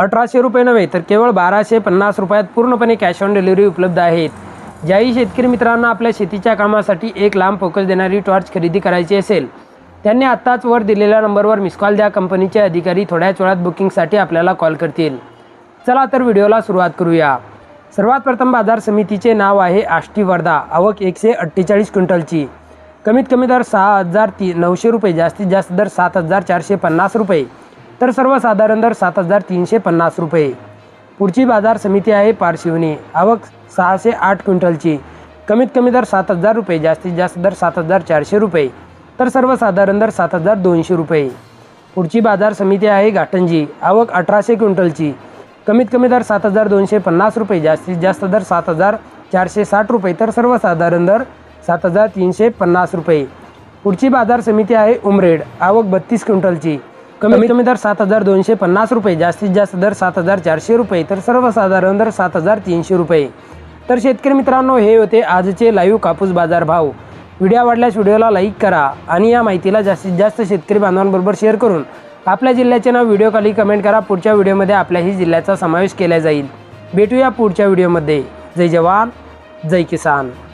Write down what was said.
अठराशे रुपये नव्हे तर केवळ बाराशे पन्नास रुपयात पूर्णपणे कॅश ऑन डिलिव्हरी उपलब्ध आहेत. ज्याही शेतकरी मित्रांना आपल्या शेतीच्या कामासाठी एक लांब फोकस देणारी टॉर्च खरेदी करायची असेल त्यांनी आत्ताच वर दिलेल्या नंबरवर मिस कॉल द्या. कंपनीचे अधिकारी थोड्याच वेळात बुकिंगसाठी आपल्याला कॉल करतील. चला तर व्हिडिओला सुरुवात करूया. सर्वात प्रथम बाजार समितीचे नाव आहे आष्टी वर्धा. आवक एकशे अठ्ठेचाळीस क्विंटलची. कमीत कमी दर सहा हजार ती नऊशे रुपये जास्तीत जास्त दर सात हजार चारशे पन्नास रुपये. तर सर्वसाधारण दर सात हजार तीनशे पन्नास रुपये. पुढची बाजार समिती आहे पारशिवनी. आवक सहाशे आठ क्विंटलची. कमीत कमी दर सात हजार रुपये जास्तीत जास्त दर सात हजार चारशे रुपये. तर सर्वसाधारण दर सात हजार दोनशे रुपये. पुढची बाजार समिती आहे घाटंजी. आवक अठराशे क्विंटलची. कमीत कमी दर सात हजार दोनशे पन्नास रुपये जास्तीत जास्त दर सात हजार चारशे साठ रुपये. तर सर्वसाधारण दर सात हजार तीनशे पन्नास रुपये. पुढची बाजार समिती आहे उमरेड. आवक बत्तीस क्विंटलची. कमीत कमी दर सात हजार दोनशे पन्नास रुपये जास्तीत जास्त दर सात हजार चारशे रुपये तर सर्वसाधारण दर सात हजार तीनशे रुपये. तर शेतकरी मित्रांनो हे होते आजचे लाईव्ह कापूस बाजार भाव. व्हिडिओ आवडल्यास व्हिडिओला लाईक करा आणि या माहितीला जास्तीत जास्त शेतकरी बांधवांबरोबर शेअर करून आपल्या जिल्ह्याचे नाव व्हिडिओ खाली कमेंट करा. पुढच्या व्हिडिओमध्ये आपल्याही जिल्ह्याचा समावेश केला जाईल. भेटूया पुढच्या व्हिडिओमध्ये. जय जवान जय किसान.